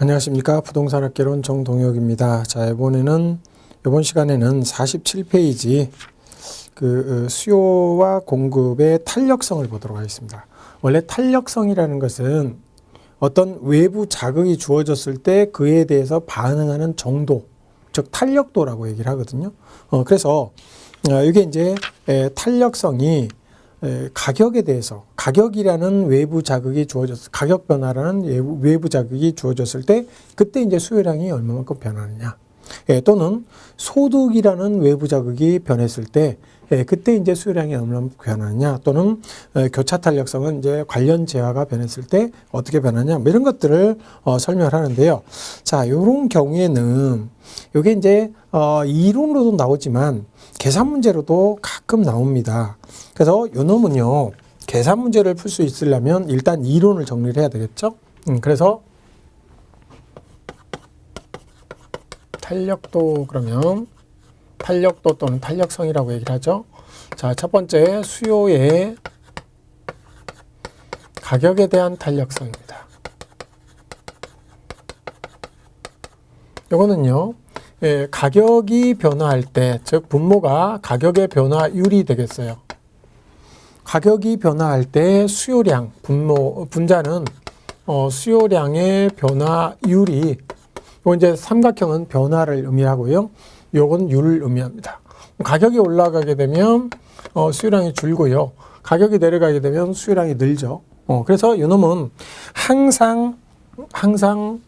안녕하십니까 부동산학개론 정동혁입니다. 자 이번에는 이번 시간에는 47페이지 그 어, 수요와 공급의 탄력성을 보도록 하겠습니다. 원래 탄력성이라는 것은 어떤 외부 자극이 주어졌을 때 그에 대해서 반응하는 정도, 즉 탄력도라고 얘기를 하거든요. 어, 그래서 어, 이게 이제 에, 탄력성이 에, 가격에 대해서 가격이라는 외부 자극이 주어졌 가격 변화라는 외부 자극이 주어졌을 때 그때 이제 수요량이 얼마만큼 변하느냐. 예, 또는 소득이라는 외부 자극이 변했을 때 예, 그때 이제 수요량이 얼마나 변하느냐 또는 에, 교차 탄력성은 이제 관련 재화가 변했을 때 어떻게 변하냐 뭐 이런 것들을 어, 설명을 하는데요. 자, 이런 경우에는 이게 이제 어, 이론으로도 나오지만 계산 문제로도 가끔 나옵니다. 그래서 요 놈은요 계산 문제를 풀 수 있으려면 일단 이론을 정리를 해야 되겠죠. 음, 그래서 탄력도 그러면 탄력도 또는 탄력성이라고 얘기를 하죠. 자, 첫 번째 수요의 가격에 대한 탄력성입니다. 이거는요, 예, 가격이 변화할 때, 즉 분모가 가격의 변화율이 되겠어요. 가격이 변화할 때 수요량, 분모, 분자는 어, 수요량의 변화율이 요 이제 삼각형은 변화를 의미하고요. 요건 율을 의미합니다. 가격이 올라가게 되면 어, 수요량이 줄고요. 가격이 내려가게 되면 수요량이 늘죠. 어, 그래서 요놈은 항상 항상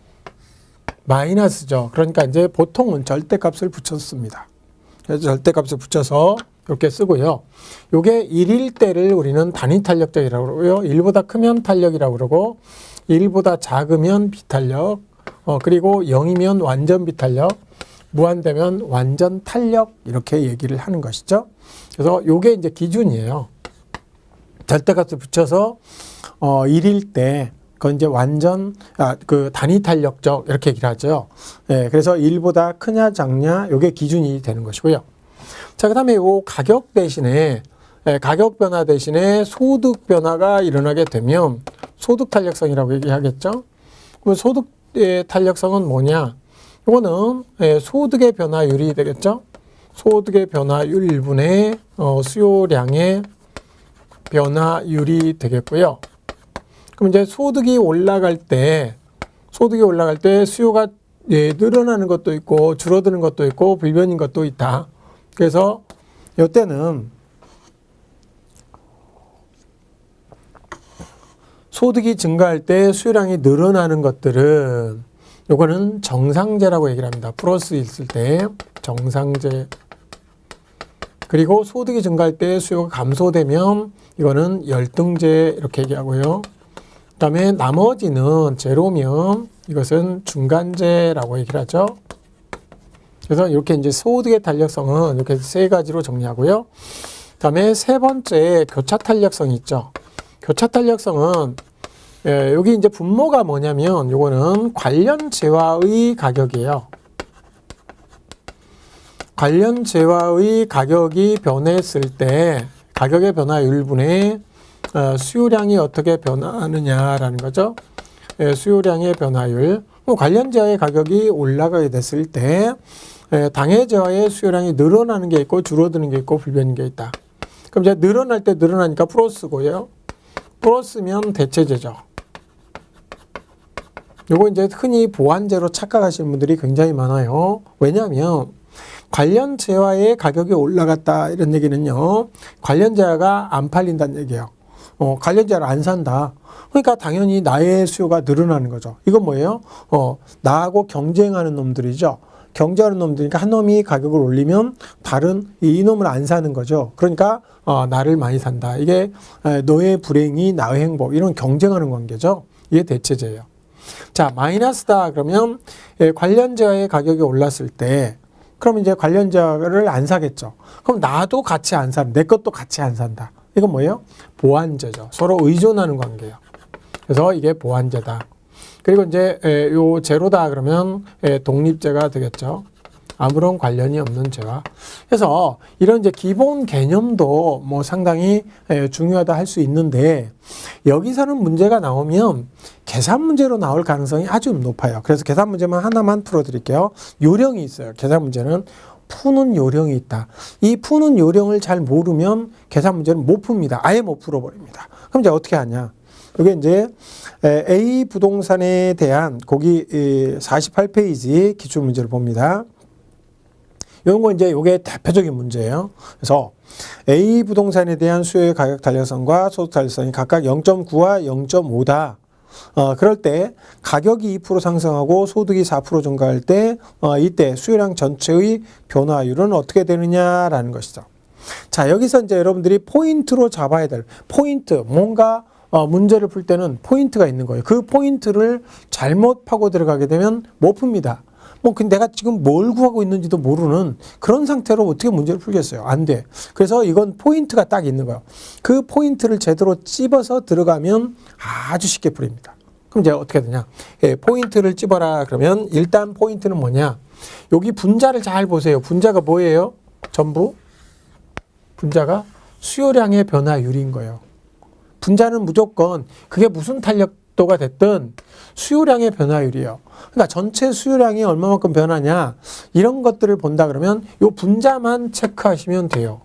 마이너스죠. 그러니까 이제 보통은 절대값을 붙였습니다. 그래서 절대값을 붙여서 이렇게 쓰고요. 요게 1일 때를 우리는 단위 탄력적이라고 그러고요. 1보다 크면 탄력이라고 그러고 1보다 작으면 비탄력 어, 그리고 0이면 완전 비탄력 무한되면 완전 탄력 이렇게 얘기를 하는 것이죠. 그래서 요게 이제 기준이에요. 절대값을 붙여서 어 1일 때 그건 이제 완전 아 그 단위 탄력적 이렇게 얘기를 하죠. 예, 그래서 1보다 크냐 작냐 요게 기준이 되는 것이고요. 자, 그다음에 요 가격 대신에 예, 가격 변화 대신에 소득 변화가 일어나게 되면 소득 탄력성이라고 얘기하겠죠. 그럼 소득의 탄력성은 뭐냐? 이거는 예, 소득의 변화율이 되겠죠. 소득의 변화율 1분의 어, 수요량의 변화율이 되겠고요. 그럼 이제 소득이 올라갈 때 소득이 올라갈 때 수요가 예, 늘어나는 것도 있고 줄어드는 것도 있고 불변인 것도 있다. 그래서 이때는 소득이 증가할 때 수요량이 늘어나는 것들은 요거는 정상제라고 얘기를 합니다. 플러스 있을 때 정상제. 그리고 소득이 증가할 때 수요가 감소되면 이거는 열등제 이렇게 얘기하고요. 그 다음에 나머지는 제로면 이것은 중간제라고 얘기를 하죠. 그래서 이렇게 이제 소득의 탄력성은 이렇게 세 가지로 정리하고요. 그 다음에 세 번째 교차 탄력성이 있죠. 교차 탄력성은 예, 여기 이제 분모가 뭐냐면 요거는 관련 재화의 가격이에요. 관련 재화의 가격이 변했을 때 가격의 변화율분의 어, 수요량이 어떻게 변하느냐라는 거죠. 예, 수요량의 변화율. 뭐 관련 재화의 가격이 올라가게 됐을 때 예, 당해 재화의 수요량이 늘어나는 게 있고 줄어드는 게 있고 불변인 게 있다. 그럼 이제 늘어날 때 늘어나니까 플러스고요. 플러스면 대체제죠. 요거 이제 흔히 보완제로 착각하시는 분들이 굉장히 많아요. 왜냐하면 관련 재화의 가격이 올라갔다 이런 얘기는요. 관련 재화가 안 팔린다는 얘기예요. 어, 관련 재화를 안 산다. 그러니까 당연히 나의 수요가 늘어나는 거죠. 이건 뭐예요? 어, 나하고 경쟁하는 놈들이죠. 경쟁하는 놈들이니까 한 놈이 가격을 올리면 다른 이 놈을 안 사는 거죠. 그러니까 어, 나를 많이 산다. 이게 에, 너의 불행이 나의 행복 이런 경쟁하는 관계죠. 이게 대체제예요. 자 마이너스다 그러면 예, 관련자의 가격이 올랐을 때 그럼 이제 관련자를 안 사겠죠. 그럼 나도 같이 안 사는 내 것도 같이 안 산다. 이건 뭐예요? 보완제죠. 서로 의존하는 관계예요. 그래서 이게 보완제다. 그리고 이제 에, 요 제로다 그러면 에, 독립제가 되겠죠. 아무런 관련이 없는 죄와 그래서 이런 이제 기본 개념도 뭐 상당히 에, 중요하다 할 수 있는데 여기서는 문제가 나오면 계산 문제로 나올 가능성이 아주 높아요. 그래서 계산 문제만 하나만 풀어드릴게요. 요령이 있어요. 계산 문제는 푸는 요령이 있다. 이 푸는 요령을 잘 모르면 계산 문제는 못 풉니다. 아예 못 풀어버립니다. 그럼 이제 어떻게 하냐? 이게 이제 에, A 부동산에 대한 거기 48페이지 기출 문제를 봅니다. 이런 거 이제 요게 대표적인 문제예요. 그래서 A 부동산에 대한 수요의 가격 탄력성과 소득 탄력성이 각각 0.9와 0.5다. 어, 그럴 때 가격이 2% 상승하고 소득이 4% 증가할 때 어, 이때 수요량 전체의 변화율은 어떻게 되느냐라는 것이죠. 자, 여기서 이제 여러분들이 포인트로 잡아야 될 포인트 뭔가 어, 문제를 풀 때는 포인트가 있는 거예요. 그 포인트를 잘못 파고 들어가게 되면 못 풉니다. 뭐, 근데 내가 지금 뭘 구하고 있는지도 모르는 그런 상태로 어떻게 문제를 풀겠어요? 안 돼. 그래서 이건 포인트가 딱 있는 거예요. 그 포인트를 제대로 찝어서 들어가면 아주 쉽게 풀립니다. 그럼 이제 어떻게 되냐? 예, 포인트를 찝어라. 그러면 일단 포인트는 뭐냐? 여기 분자를 잘 보세요. 분자가 뭐예요? 전부? 분자가 수요량의 변화율인 거예요. 분자는 무조건 그게 무슨 탄력 도가 됐든 수요량의 변화율이에요. 그러니까 전체 수요량이 얼마만큼 변하냐 이런 것들을 본다 그러면 요 분자만 체크하시면 돼요.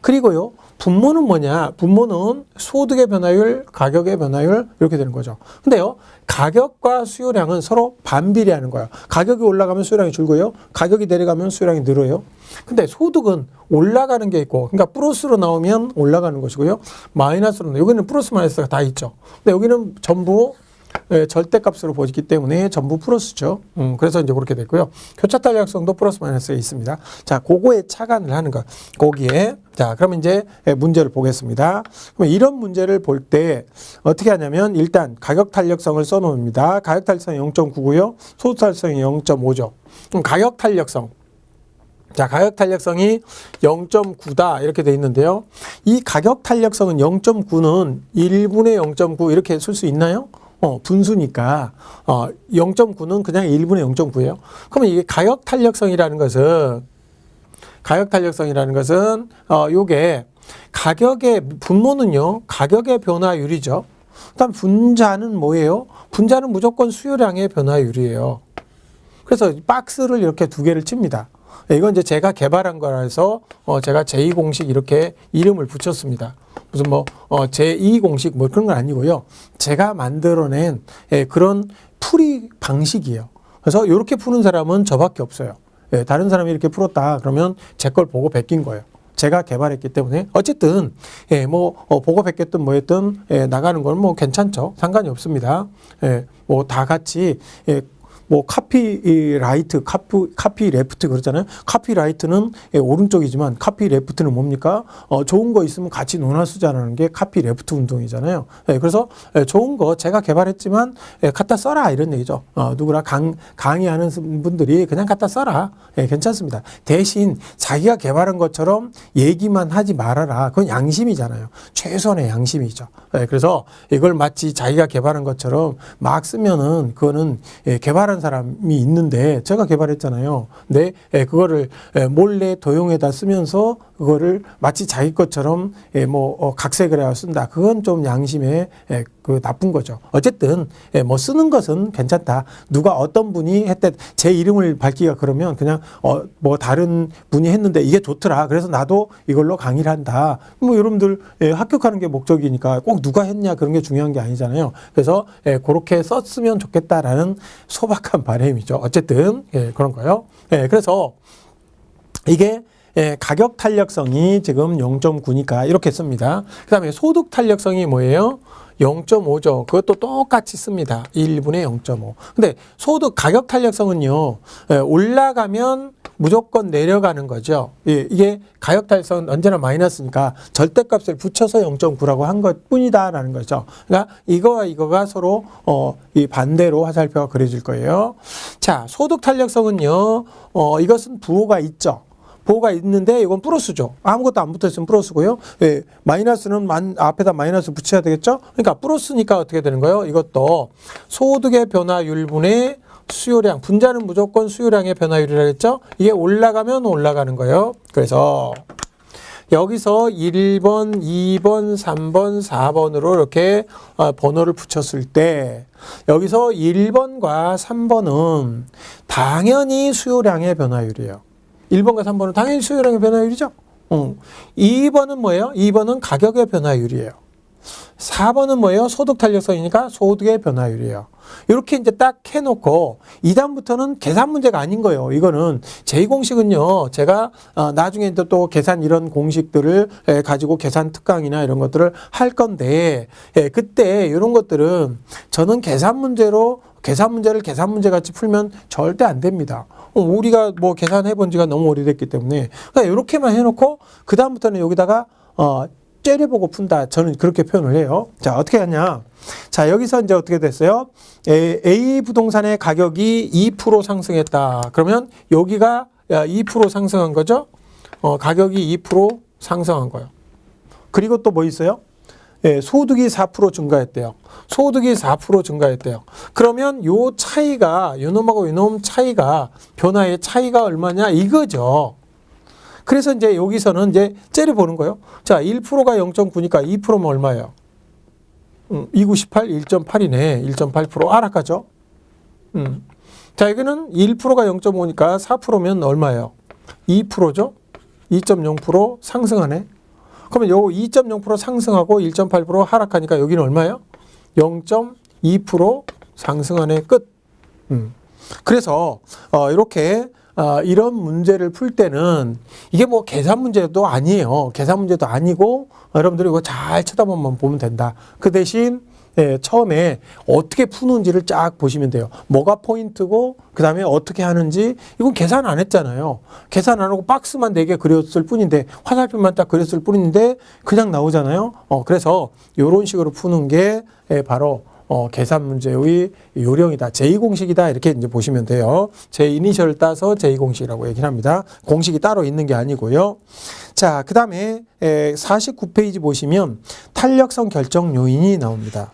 그리고요 분모는 뭐냐? 분모는 소득의 변화율, 가격의 변화율 이렇게 되는 거죠. 근데요 가격과 수요량은 서로 반비례하는 거예요. 가격이 올라가면 수요량이 줄고요. 가격이 내려가면 수요량이 늘어요. 근데 소득은 올라가는 게 있고, 그러니까 플러스로 나오면 올라가는 것이고요. 마이너스로, 여기는 플러스 마이너스가 다 있죠. 근데 여기는 전부 예, 절대값으로 보기 때문에 전부 플러스죠. 음, 그래서 이제 그렇게 됐고요. 교차 탄력성도 플러스 마이너스가 있습니다. 자, 그거에 차관을 하는 거. 거기에 자, 그러면 이제 예, 문제를 보겠습니다. 그러면 이런 문제를 볼 때 어떻게 하냐면 일단 가격 탄력성을 써 놓습니다. 가격 탄력성이 0.9고요. 소득 탄력성이 0.5죠. 그럼 가격 탄력성 자, 가격 탄력성이 0.9다 이렇게 돼 있는데요. 이 가격 탄력성은 0.9는 1분의 0.9 이렇게 쓸 수 있나요? 어, 분수니까 어, 0.9는 그냥 1분의 0.9예요. 그러면 이게 가격 탄력성이라는 것은 가격 탄력성이라는 것은 어, 요게 가격의 분모는요. 가격의 변화율이죠. 그다음 분자는 뭐예요? 분자는 무조건 수요량의 변화율이에요. 그래서 박스를 이렇게 두 개를 칩니다. 네, 이건 이제 제가 개발한 거라서 어 제가 제2 공식 이렇게 이름을 붙였습니다. 무슨 뭐 어, 제2 공식 뭐 그런 건 아니고요. 제가 만들어낸 예, 그런 풀이 방식이에요. 그래서 이렇게 푸는 사람은 저밖에 없어요. 예, 다른 사람이 이렇게 풀었다 그러면 제 걸 보고 베낀 거예요. 제가 개발했기 때문에 어쨌든 예, 뭐 어, 보고 뵙겠든 뭐했든 예, 나가는 건 뭐 괜찮죠. 상관이 없습니다. 예, 뭐 다 같이 예, 뭐 카피 라이트, 카피, 카피 레프트 그러잖아요. 카피 라이트는 예, 오른쪽이지만 카피 레프트는 뭡니까? 어, 좋은 거 있으면 같이 논할 쓰자라는 게 카피 레프트 운동이잖아요. 예, 그래서 예, 좋은 거 제가 개발했지만 예, 갖다 써라 이런 얘기죠. 어, 누구나 강, 강의하는 분들이 그냥 갖다 써라. 예, 괜찮습니다. 대신 자기가 개발한 것처럼 얘기만 하지 말아라. 그건 양심이잖아요. 최소한의 양심이죠. 예, 그래서 이걸 마치 자기가 개발한 것처럼 막 쓰면은 그거는 예, 개발한 사람이 있는데 제가 개발했잖아요. 근데 예, 그거를 예, 몰래 도용에다 쓰면서 그거를 마치 자기 것처럼 예, 뭐 어, 각색을 해야 쓴다. 그건 좀 양심에 예, 그 나쁜 거죠. 어쨌든 예, 뭐 쓰는 것은 괜찮다. 누가 어떤 분이 했대 제 이름을 밝기가 그러면 그냥 어, 뭐 다른 분이 했는데 이게 좋더라. 그래서 나도 이걸로 강의를 한다. 뭐 여러분들 예, 합격하는 게 목적이니까 꼭 누가 했냐 그런 게 중요한 게 아니잖아요. 그래서 예, 그렇게 썼으면 좋겠다라는 소박한 바람이죠. 어쨌든 예, 그런 거요. 예, 그래서 이게 예, 가격 탄력성이 지금 0.9니까 이렇게 씁니다. 그 다음에 소득 탄력성이 뭐예요? 0.5죠. 그것도 똑같이 씁니다. 1분의 0.5. 근데 소득 가격 탄력성은요, 예, 올라가면 무조건 내려가는 거죠. 예, 이게 가격 탄력성은 언제나 마이너스니까 절대값을 붙여서 0.9라고 한 것 뿐이다라는 거죠. 그러니까 이거와 이거가 서로 어, 이 반대로 화살표가 그려질 거예요. 자, 소득 탄력성은요, 어, 이것은 부호가 있죠. 보호가 있는데 이건 플러스죠. 아무것도 안 붙어 있으면 플러스고요. 예, 마이너스는 만, 앞에다 마이너스 붙여야 되겠죠. 그러니까 플러스니까 어떻게 되는 거예요? 이것도 소득의 변화율분의 수요량, 분자는 무조건 수요량의 변화율이라 했죠? 이게 올라가면 올라가는 거예요. 그래서 여기서 1번, 2번, 3번, 4번으로 이렇게 어, 번호를 붙였을 때 여기서 1번과 3번은 당연히 수요량의 변화율이에요. 1번과 3번은 당연히 수요량의 변화율이죠. 어. 2번은 뭐예요? 2번은 가격의 변화율이에요. 4번은 뭐예요? 소득 탄력성이니까 소득의 변화율이에요. 이렇게 이제 딱 해놓고 이단부터는 계산 문제가 아닌 거예요. 이거는 제2공식은요. 제가 어, 나중에 또, 또 계산 이런 공식들을 에, 가지고 계산 특강이나 이런 것들을 할 건데 예, 그때 이런 것들은 저는 계산 문제로 계산 문제를 계산 문제 같이 풀면 절대 안 됩니다. 어, 우리가 뭐 계산해 본 지가 너무 오래됐기 때문에 그러니까 이렇게만 해놓고 그 다음부터는 여기다가 어, 째려보고 푼다. 저는 그렇게 표현을 해요. 자, 어떻게 하냐. 자, 여기서 이제 어떻게 됐어요? A, A 부동산의 가격이 2% 상승했다. 그러면 여기가 2% 상승한 거죠? 어, 가격이 2% 상승한 거예요. 그리고 또 뭐 있어요? 예, 소득이 4% 증가했대요. 소득이 4% 증가했대요. 그러면 요 차이가, 요 놈하고 요놈 차이가, 변화의 차이가 얼마냐? 이거죠. 그래서 이제 여기서는 이제 째려 보는 거예요. 자, 1%가 0.9니까 2%면 얼마예요? 음, 298, 1.8이네. 1.8% 하락하죠? 음. 자, 이거는 1%가 0.5니까 4%면 얼마예요? 2%죠? 2.0% 상승하네. 그러면 요2.0% 상승하고 1.8% 하락하니까 여기는 얼마예요? 0.2% 상승하네. 끝. 음. 그래서 어, 이렇게 어, 이런 문제를 풀 때는 이게 뭐 계산 문제도 아니에요. 계산 문제도 아니고 어, 여러분들이 이거 잘 쳐다보면 보면 된다. 그 대신 예, 처음에 어떻게 푸는지를 쫙 보시면 돼요. 뭐가 포인트고 그 다음에 어떻게 하는지 이건 계산 안 했잖아요. 계산 안 하고 박스만 네개 그렸을 뿐인데 화살표만 딱 그렸을 뿐인데 그냥 나오잖아요. 어, 그래서 이런 식으로 푸는 게 예, 바로 어, 계산 문제의 요령이다. 제2공식이다. 이렇게 이제 보시면 돼요. 제 이니셜을 따서 제2공식이라고 얘기를 합니다. 공식이 따로 있는 게 아니고요. 자, 그 다음에 49페이지 보시면 탄력성 결정 요인이 나옵니다.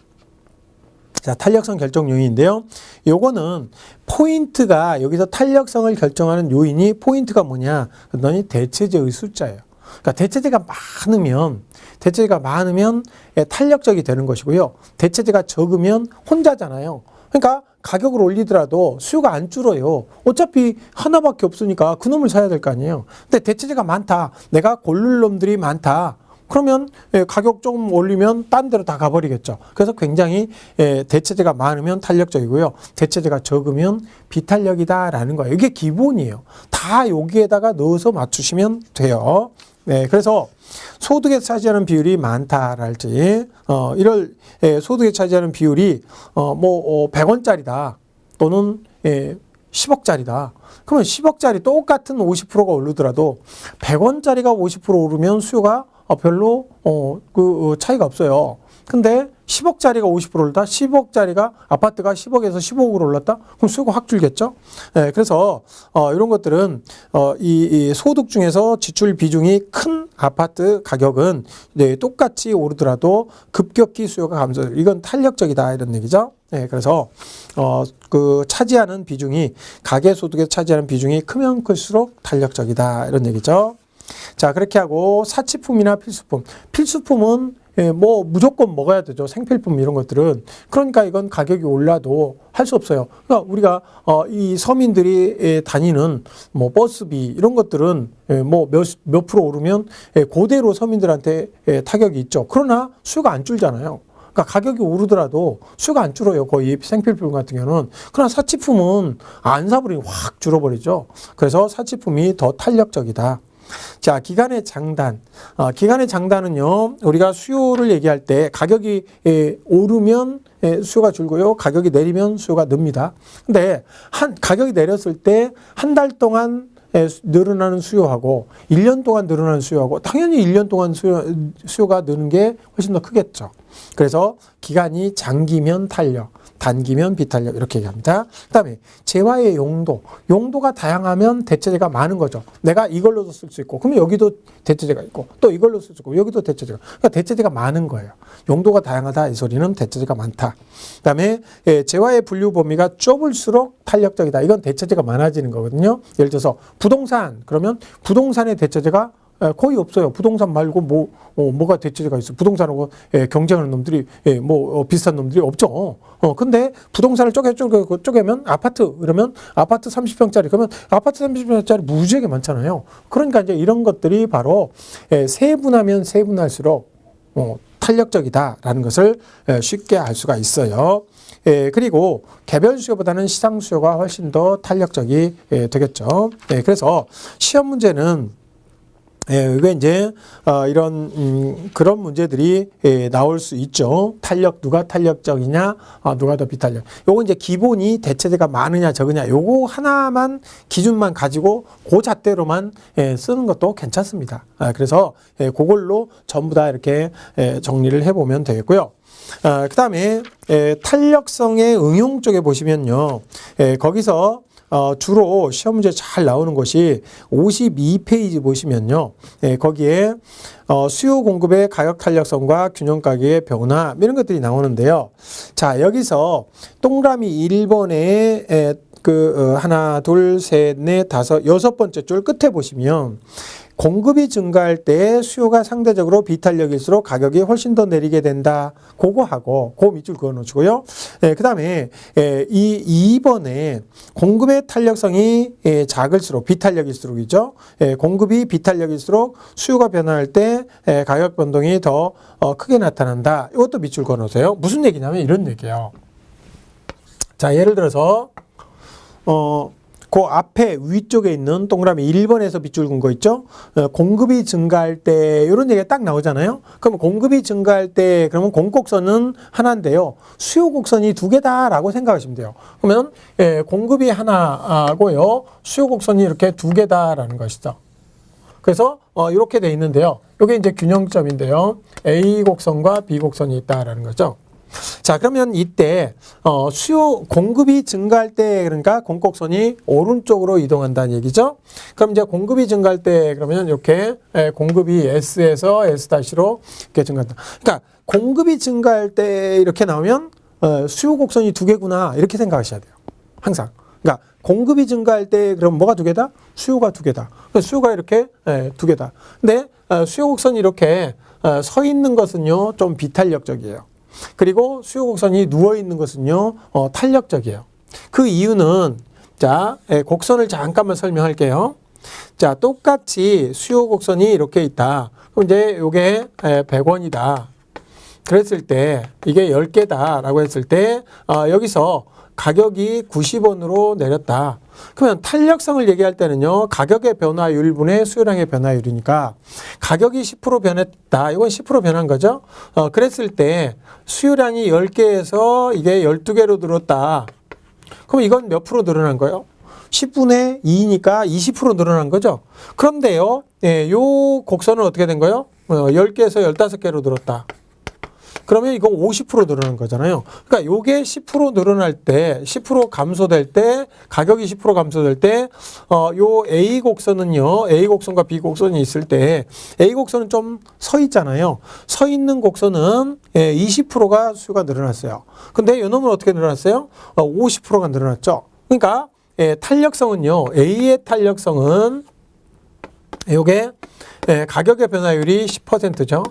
자, 탄력성 결정 요인인데요. 요거는 포인트가 여기서 탄력성을 결정하는 요인이 포인트가 뭐냐? 그랬더니 대체제의 숫자예요. 그러니까 대체제가 많으면 대체제가 많으면 예, 탄력적이 되는 것이고요. 대체제가 적으면 혼자잖아요. 그러니까 가격을 올리더라도 수요가 안 줄어요. 어차피 하나밖에 없으니까 그놈을 사야 될 거 아니에요. 근데 대체제가 많다. 내가 고를 놈들이 많다. 그러면 예, 가격 조금 올리면 딴 데로 다 가버리겠죠. 그래서 굉장히 예, 대체제가 많으면 탄력적이고요. 대체제가 적으면 비탄력이다라는 거예요. 이게 기본이에요. 다 여기에다가 넣어서 맞추시면 돼요. 네, 그래서 소득에 차지하는 비율이 많다랄지, 어, 이럴, 예, 소득에 차지하는 비율이, 어, 뭐, 어, 100원짜리다. 또는, 예, 10억짜리다. 그러면 10억짜리 똑같은 50%가 오르더라도 100원짜리가 50% 오르면 수요가 어, 별로, 어, 그, 어, 차이가 없어요. 근데 10억짜리가 50% 올랐다? 10억짜리가 아파트가 10억에서 15억으로 올랐다? 그럼 수요가 확 줄겠죠? 예, 그래서 어, 이런 것들은 어, 이, 이 소득 중에서 지출 비중이 큰 아파트 가격은 네, 똑같이 오르더라도 급격히 수요가 감소. 이건 탄력적이다 이런 얘기죠. 예, 그래서 어, 그 차지하는 비중이 가계 소득에 차지하는 비중이 크면 클수록 탄력적이다 이런 얘기죠. 자, 그렇게 하고 사치품이나 필수품. 필수품은 예, 뭐 무조건 먹어야 되죠. 생필품 이런 것들은. 그러니까 이건 가격이 올라도 할 수 없어요. 그러니까 우리가 어, 이 서민들이 예, 다니는 뭐 버스비 이런 것들은 예, 뭐몇 몇 프로 오르면 예, 그대로 서민들한테 예, 타격이 있죠. 그러나 수요가 안 줄잖아요. 그러니까 가격이 오르더라도 수요가 안 줄어요. 거의 생필품 같은 경우는. 그러나 사치품은 안 사버리면 확 줄어버리죠. 그래서 사치품이 더 탄력적이다. 자, 기간의 장단. 어, 기간의 장단은요, 우리가 수요를 얘기할 때 가격이 예, 오르면 예, 수요가 줄고요, 가격이 내리면 수요가 늡니다. 근데 한, 가격이 내렸을 때 한 달 동안 예, 수- 늘어나는 수요하고 1년 동안 늘어나는 수요하고 당연히 1년 동안 수요, 수요가 느는 게 훨씬 더 크겠죠. 그래서 기간이 장기면 탄력, 단기면 비탄력 이렇게 얘기합니다. 그다음에 재화의 용도, 용도가 다양하면 대체제가 많은 거죠. 내가 이걸로도 쓸 수 있고, 그러면 여기도 대체제가 있고, 또 이걸로 쓸 수 있고, 여기도 대체제가. 그러니까 대체제가 많은 거예요. 용도가 다양하다 이 소리는 대체제가 많다. 그다음에 예, 재화의 분류 범위가 좁을수록 탄력적이다. 이건 대체제가 많아지는 거거든요. 예를 들어서 부동산 그러면 부동산의 대체제가 에, 거의 없어요. 부동산 말고 뭐 어, 뭐가 대체제가 있어? 부동산하고 예, 경쟁하는 놈들이 예, 뭐 어, 비슷한 놈들이 없죠. 어 근데 부동산을 쪼개 쪼개 쪼개면 아파트 그러면 아파트 30평짜리 그러면 아파트 30평짜리 무지하게 많잖아요. 그러니까 이제 이런 것들이 바로 예, 세분하면 세분할수록 어, 탄력적이다라는 것을 예, 쉽게 알 수가 있어요. 예, 그리고 개별 수요보다는 시장 수요가 훨씬 더 탄력적이 예, 되겠죠. 예, 그래서 시험 문제는 예, 이게 이제 어, 이런 음, 그런 문제들이 예, 나올 수 있죠. 탄력 누가 탄력적이냐, 아, 누가 더 비탄력. 요거 이제 기본이 대체제가 많으냐 적으냐. 요거 하나만 기준만 가지고 그 잣대로만 예, 쓰는 것도 괜찮습니다. 아, 그래서 예, 그걸로 전부 다 이렇게 예, 정리를 해보면 되겠고요. 아, 그 다음에 예, 탄력성의 응용 쪽에 보시면요, 예, 거기서 어, 주로 시험 문제 잘 나오는 것이 52페이지 보시면요. 예, 거기에 어, 수요 공급의 가격 탄력성과 균형 가격의 변화 이런 것들이 나오는데요. 자, 여기서 동그라미 1번에 에, 그 어, 하나, 둘, 셋, 넷, 다섯, 여섯 번째 줄 끝에 보시면 공급이 증가할 때 수요가 상대적으로 비탄력일수록 가격이 훨씬 더 내리게 된다. 그거 하고 그 밑줄 그어 놓으시고요. 예, 그다음에 예, 이 2번에 공급의 탄력성이 예, 작을수록 비탄력일수록이죠. 예, 공급이 비탄력일수록 수요가 변화할 때 예, 가격 변동이 더 어, 크게 나타난다. 이것도 밑줄 그어 놓으세요. 무슨 얘기냐면 이런 얘기예요. 자, 예를 들어서 어, 그 앞에 위쪽에 있는 동그라미 1번에서 빗줄 근거 있죠? 어, 공급이 증가할 때 이런 얘기가 딱 나오잖아요. 그러면 공급이 증가할 때 그러면 공곡선은 하나인데요. 수요 곡선이 두 개다라고 생각하시면 돼요. 그러면 예, 공급이 하나고요. 수요 곡선이 이렇게 두 개다라는 것이죠. 그래서 어, 이렇게 돼 있는데요. 이게 이제 균형점인데요. A 곡선과 B 곡선이 있다라는 거죠. 자, 그러면 이때 어, 수요 공급이 증가할 때 그러니까 공곡선이 오른쪽으로 이동한다는 얘기죠. 그럼 이제 공급이 증가할 때 그러면 이렇게 에, 공급이 S에서 S-로 이렇게 증가한다. 그러니까 공급이 증가할 때 이렇게 나오면 어, 수요 곡선이 두 개구나 이렇게 생각하셔야 돼요. 항상. 그러니까 공급이 증가할 때 그럼 뭐가 두 개다? 수요가 두 개다. 그러니까 수요가 이렇게 에, 두 개다. 근데 어, 수요 곡선이 이렇게 어, 서 있는 것은요 좀 비탄력적이에요. 그리고 수요 곡선이 누워 있는 것은요 어, 탄력적이에요. 그 이유는 자 예, 곡선을 잠깐만 설명할게요. 자 똑같이 수요 곡선이 이렇게 있다. 그럼 이제 예, 100원이다. 그랬을 때 이게 10개다라고 했을 때 어, 여기서 가격이 90원으로 내렸다. 그러면 탄력성을 얘기할 때는요. 가격의 변화율 분의 수요량의 변화율이니까 가격이 10% 변했다. 이건 10% 변한 거죠. 어, 그랬을 때 수요량이 10개에서 이게 12개로 늘었다. 그럼 이건 몇 프로 늘어난 거예요? 10분의 2니까 20% 늘어난 거죠. 그런데요, 예, 요 곡선은 어떻게 된 거예요? 어, 10개에서 15개로 늘었다. 그러면 이건 50% 늘어난 거잖아요. 그러니까 요게 10% 늘어날 때, 10% 감소될 때, 가격이 10% 감소될 때, 어, 요 A 곡선은요, A 곡선과 B 곡선이 있을 때, A 곡선은 좀 서 있잖아요. 서 있는 곡선은 예, 20%가 수요가 늘어났어요. 근데 요 놈은 어떻게 늘어났어요? 어, 50%가 늘어났죠. 그러니까, 예, 탄력성은요, A의 탄력성은 요게 예, 가격의 변화율이 10%죠.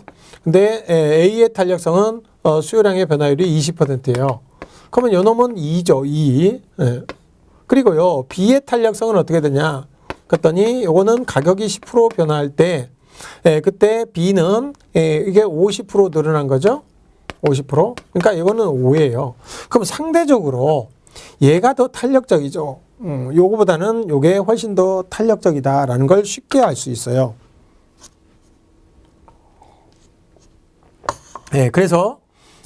근데 예, A의 탄력성은 어, 수요량의 변화율이 20%예요. 그러면 요 놈은 2죠. 2. 예. 그리고요. B의 탄력성은 어떻게 되냐? 그랬더니 요거는 가격이 10% 변화할 때 예, 그때 B는 예, 이게 50% 늘어난 거죠. 50%. 그러니까 이거는 5예요. 그럼 상대적으로 얘가 더 탄력적이죠. 음, 요거보다는 요게 훨씬 더 탄력적이다라는 걸 쉽게 알 수 있어요. 예, 그래서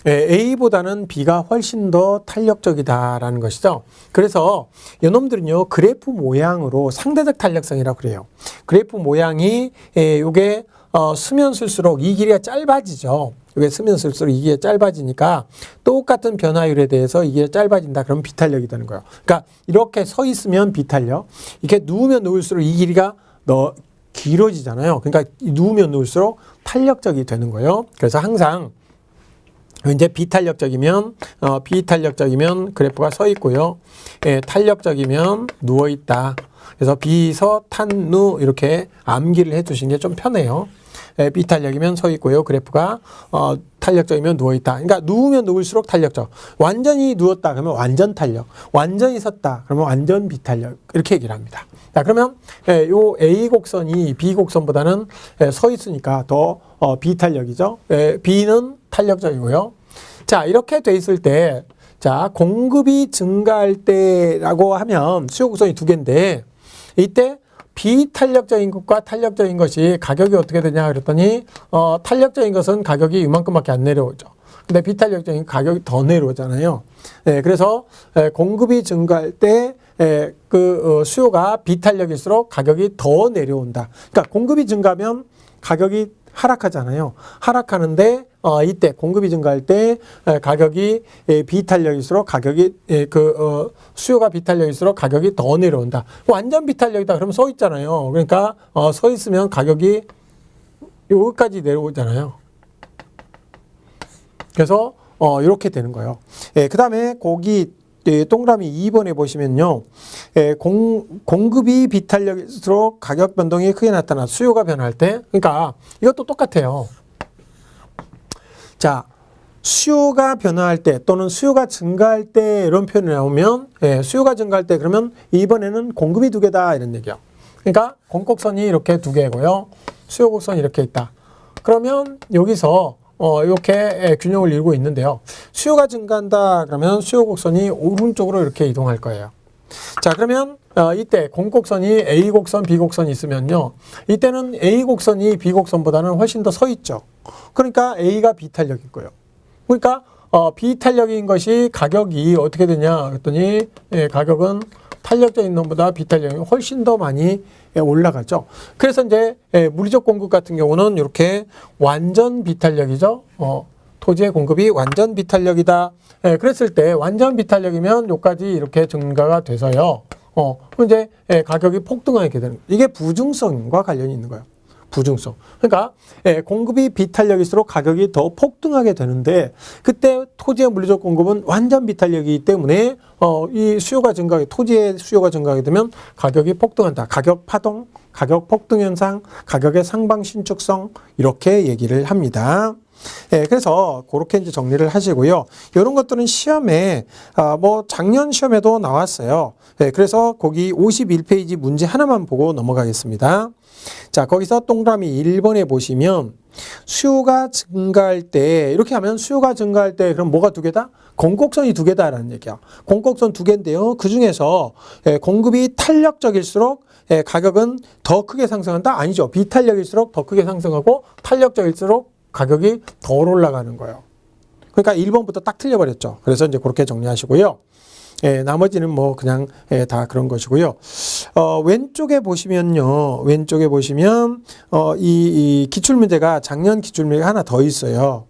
예, A보다는 B가 훨씬 더 탄력적이다라는 것이죠. 그래서 이놈들은요 그래프 모양으로 상대적 탄력성이라고 그래요. 그래프 모양이 예, 요게 어, 쓰면 쓸수록 이 길이가 짧아지죠. 이게 쓰면 쓸수록 이게 짧아지니까 똑같은 변화율에 대해서 이게 짧아진다. 그러면 비탄력이 되는 거예요. 그러니까 이렇게 서 있으면 비탄력, 이렇게 누우면 누울수록 이 길이가 너 길어지잖아요. 그러니까 누우면 누울수록 탄력적이 되는 거예요. 그래서 항상 이제 비탄력적이면 어, 비탄력적이면 그래프가 서 있고요. 예, 탄력적이면 누워 있다. 그래서 비서 탄누 이렇게 암기를 해두시는 게 좀 편해요. 예, 비탄력이면 서 있고요. 그래프가 어, 탄력적이면 누워 있다. 그러니까 누우면 누울수록 탄력적. 완전히 누웠다 그러면 완전 탄력. 완전히 섰다 그러면 완전 비탄력. 이렇게 얘기를 합니다. 자 그러면 예, 요 A 곡선이 B 곡선보다는 예, 서 있으니까 더 어, 비탄력이죠. 예, B는 탄력적이고요. 자 이렇게 돼 있을 때, 자 공급이 증가할 때라고 하면 수요 곡선이 두 개인데 이때 비탄력적인 것과 탄력적인 것이 가격이 어떻게 되냐 그랬더니 어, 탄력적인 것은 가격이 이만큼밖에 안 내려오죠. 근데 비탄력적인 가격이 더 내려오잖아요. 네, 그래서 에, 공급이 증가할 때 에, 그 어, 수요가 비탄력일수록 가격이 더 내려온다. 그러니까 공급이 증가하면 가격이 하락하잖아요. 하락하는데 어, 이때 공급이 증가할 때 에, 가격이 에, 비탄력일수록 가격이 에, 그 어, 수요가 비탄력일수록 가격이 더 내려온다. 완전 비탄력이다. 그러면 서 있잖아요. 그러니까 어, 서 있으면 가격이 여기까지 내려오잖아요. 그래서 어, 이렇게 되는 거예요. 예, 그 다음에 예, 동그라미 2번에 보시면요. 예, 공, 공급이 비탄력일수록 가격 변동이 크게 나타나 수요가 변할 때, 그러니까 이것도 똑같아요. 자, 수요가 변화할 때 또는 수요가 증가할 때 이런 표현이 나오면 예, 수요가 증가할 때 그러면 이번에는 공급이 두 개다 이런 얘기요. 그러니까 공곡선이 이렇게 두 개고요. 수요 곡선이 이렇게 있다. 그러면 여기서 어, 이렇게 예, 균형을 이루고 있는데요. 수요가 증가한다 그러면 수요 곡선이 오른쪽으로 이렇게 이동할 거예요. 자 그러면 어, 이때 공곡선이 A 곡선, B 곡선이 있으면요. 이때는 A 곡선이 B 곡선보다는 훨씬 더 서 있죠. 그러니까 A가 비탄력일 거예요. 그러니까 어, 비탄력인 것이 가격이 어떻게 되냐 그랬더니 예, 가격은 탄력적인 놈보다 비탄력이 훨씬 더 많이 예, 올라가죠. 그래서 이제 예, 물리적 공급 같은 경우는 이렇게 완전 비탄력이죠. 어, 토지의 공급이 완전 비탄력이다. 예, 그랬을 때 완전 비탄력이면 요까지 이렇게 증가가 돼서요. 어, 이제 예, 가격이 폭등하게 되는. 이게 부중성과 관련이 있는 거예요. 부중성. 그러니까 예, 공급이 비탄력일수록 가격이 더 폭등하게 되는데 그때 토지의 물리적 공급은 완전 비탄력이기 때문에 어, 이 수요가 증가하게 토지의 수요가 증가하게 되면 가격이 폭등한다. 가격 파동, 가격 폭등 현상, 가격의 상방 신축성 이렇게 얘기를 합니다. 예, 그래서 그렇게 이제 정리를 하시고요. 이런 것들은 시험에 아, 뭐 작년 시험에도 나왔어요. 예, 그래서 거기 51페이지 문제 하나만 보고 넘어가겠습니다. 자, 거기서 동그라미 1번에 보시면 수요가 증가할 때 이렇게 하면 수요가 증가할 때 그럼 뭐가 두 개다? 공곡선이 두 개다라는 얘기야. 공곡선 두 개인데요. 그 중에서 예, 공급이 탄력적일수록 예, 가격은 더 크게 상승한다? 아니죠. 비탄력일수록 더 크게 상승하고 탄력적일수록 가격이 덜 올라가는 거예요. 그러니까 1번부터 딱 틀려버렸죠. 그래서 이제 그렇게 정리하시고요. 예, 나머지는 뭐 그냥 예, 다 그런 것이고요. 어, 왼쪽에 보시면요. 왼쪽에 보시면 어, 이, 이 기출 문제가 작년 기출 문제가 하나 더 있어요.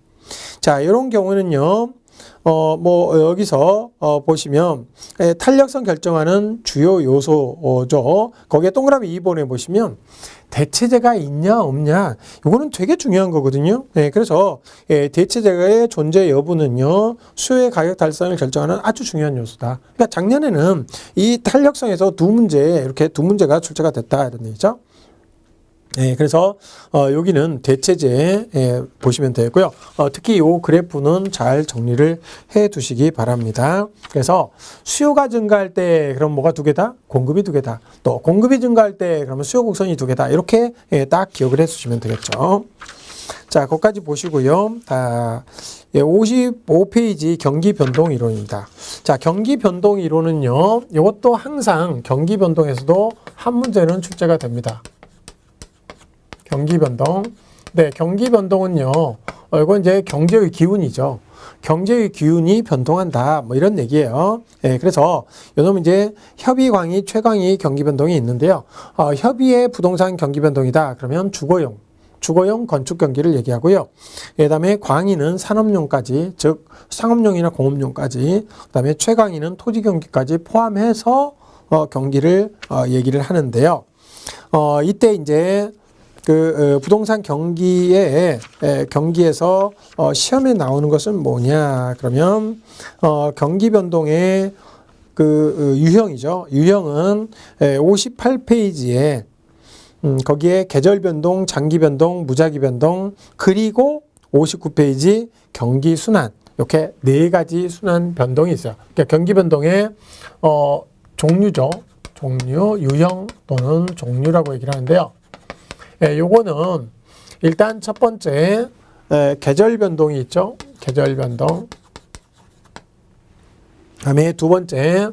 자, 이런 경우는요. 어, 뭐, 여기서, 어, 보시면, 예, 탄력성 결정하는 주요 요소죠. 거기에 동그라미 2번에 보시면, 대체제가 있냐, 없냐, 이거는 되게 중요한 거거든요. 예, 그래서, 예, 대체제의 존재 여부는요, 수요의 가격 달성을 결정하는 아주 중요한 요소다. 그러니까 작년에는 이 탄력성에서 두 문제, 이렇게 두 문제가 출제가 됐다, 이런 얘기죠. 예, 그래서 어, 여기는 대체제 예, 보시면 되고요. 어, 특히 이 그래프는 잘 정리를 해 두시기 바랍니다. 그래서 수요가 증가할 때 그럼 뭐가 두 개다? 공급이 두 개다. 또 공급이 증가할 때 그러면 수요 곡선이 두 개다. 이렇게 예, 딱 기억을 해 주시면 되겠죠. 자, 거기까지 보시고요. 다 예, 55페이지 경기 변동 이론입니다. 자, 경기 변동 이론은요. 이것도 항상 경기 변동에서도 한 문제는 출제가 됩니다. 경기 변동. 네, 경기 변동은요. 어, 이건 이제 경제의 기운이죠. 경제의 기운이 변동한다. 뭐 이런 얘기예요. 예, 그래서 요놈은 이제 협의 광의, 최광의 경기 변동이 있는데요. 어, 협의의 부동산 경기 변동이다. 그러면 주거용. 주거용 건축 경기를 얘기하고요. 그다음에 광의는 산업용까지 즉 상업용이나 공업용까지 그다음에 최광의는 토지 경기까지 포함해서 어, 경기를 어, 얘기를 하는데요. 어, 이때 이제 그 어, 부동산 경기에 에, 경기에서 어, 시험에 나오는 것은 뭐냐 그러면 어, 경기 변동의 그 어, 유형이죠. 유형은 58페이지에 음, 거기에 계절 변동, 장기 변동, 무작위 변동 그리고 59페이지 경기 순환 이렇게 네 가지 순환 변동이 있어요. 그러니까 경기 변동의 어, 종류죠. 종류, 유형 또는 종류라고 얘기를 하는데요. 예, 요거는 일단 첫 번째 에, 계절 변동이 있죠. 계절 변동. 다음에 두 번째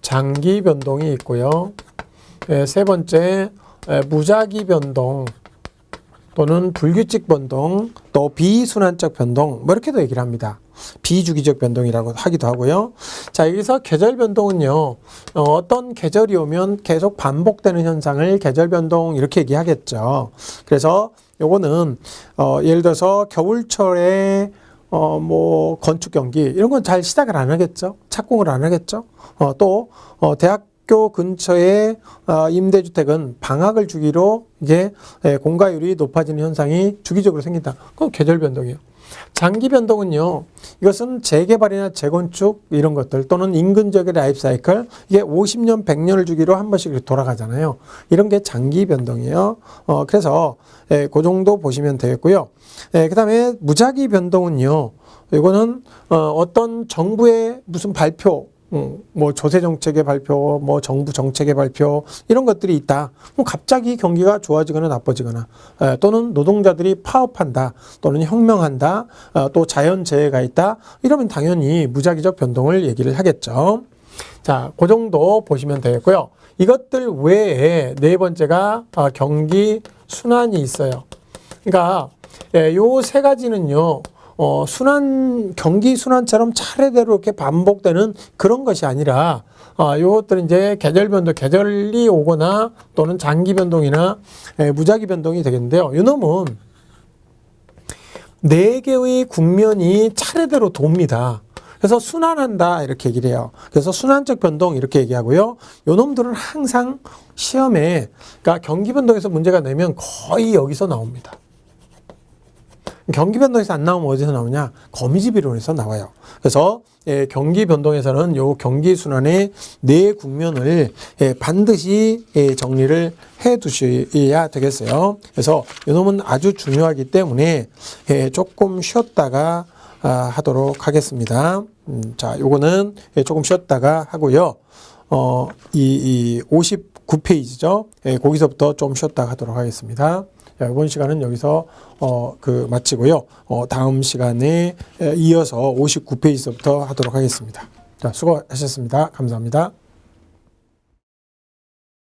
장기 변동이 있고요. 예, 세 번째 에, 무작위 변동 또는 불규칙 변동, 또 비순환적 변동 뭐 이렇게도 얘기를 합니다. 비주기적 변동이라고 하기도 하고요. 자 여기서 계절 변동은요. 어, 어떤 계절이 오면 계속 반복되는 현상을 계절 변동 이렇게 얘기하겠죠. 그래서 요거는 어, 예를 들어서 겨울철에 어, 뭐, 건축 경기, 이런 건 잘 시작을 안 하겠죠. 착공을 안 하겠죠. 어, 또, 어, 대학 교 근처에 어, 임대주택은 방학을 주기로 이게 예, 공가율이 높아지는 현상이 주기적으로 생긴다. 그건 계절 변동이에요. 장기 변동은요, 이것은 재개발이나 재건축 이런 것들 또는 인근 지역의 라이프 사이클 이게 50년, 100년을 주기로 한 번씩 돌아가잖아요. 이런 게 장기 변동이에요. 어, 그래서 예, 그 정도 보시면 되겠고요. 예, 그 다음에 무작위 변동은요, 이거는 어, 어떤 정부의 무슨 발표 음, 뭐 조세 정책의 발표, 뭐 정부 정책의 발표 이런 것들이 있다. 뭐 갑자기 경기가 좋아지거나 나빠지거나 에, 또는 노동자들이 파업한다, 또는 혁명한다, 어, 또 자연 재해가 있다. 이러면 당연히 무작위적 변동을 얘기를 하겠죠. 자, 그 정도 보시면 되겠고요. 이것들 외에 네 번째가 어, 경기 순환이 있어요. 그러니까 요세 가지는요. 어, 순환, 경기 순환처럼 차례대로 이렇게 반복되는 그런 것이 아니라, 어, 요것들은 이제 계절 변동, 계절이 오거나 또는 장기 변동이나 에, 무작위 변동이 되겠는데요. 요 놈은 네 개의 국면이 차례대로 돕니다. 그래서 순환한다 이렇게 얘기를 해요. 그래서 순환적 변동 이렇게 얘기하고요. 요 놈들은 항상 시험에 그러니까 경기 변동에서 문제가 내면 거의 여기서 나옵니다. 경기 변동에서 안 나오면 어디서 나오냐? 거미집 이론에서 나와요. 그래서 예, 경기 변동에서는 요 경기 순환의 네 국면을 예, 반드시 예, 정리를 해 두셔야 되겠어요. 그래서 요 놈은 아주 중요하기 때문에 예, 조금 쉬었다가 아, 하도록 하겠습니다. 음, 자, 요거는 예, 조금 쉬었다가 하고요. 어, 이, 이 59페이지죠. 예, 거기서부터 좀 쉬었다가 하도록 하겠습니다. 자, 이번 시간은 여기서 어, 그 마치고요. 어, 다음 시간에 에, 이어서 59페이지부터 하도록 하겠습니다. 자, 수고하셨습니다. 감사합니다.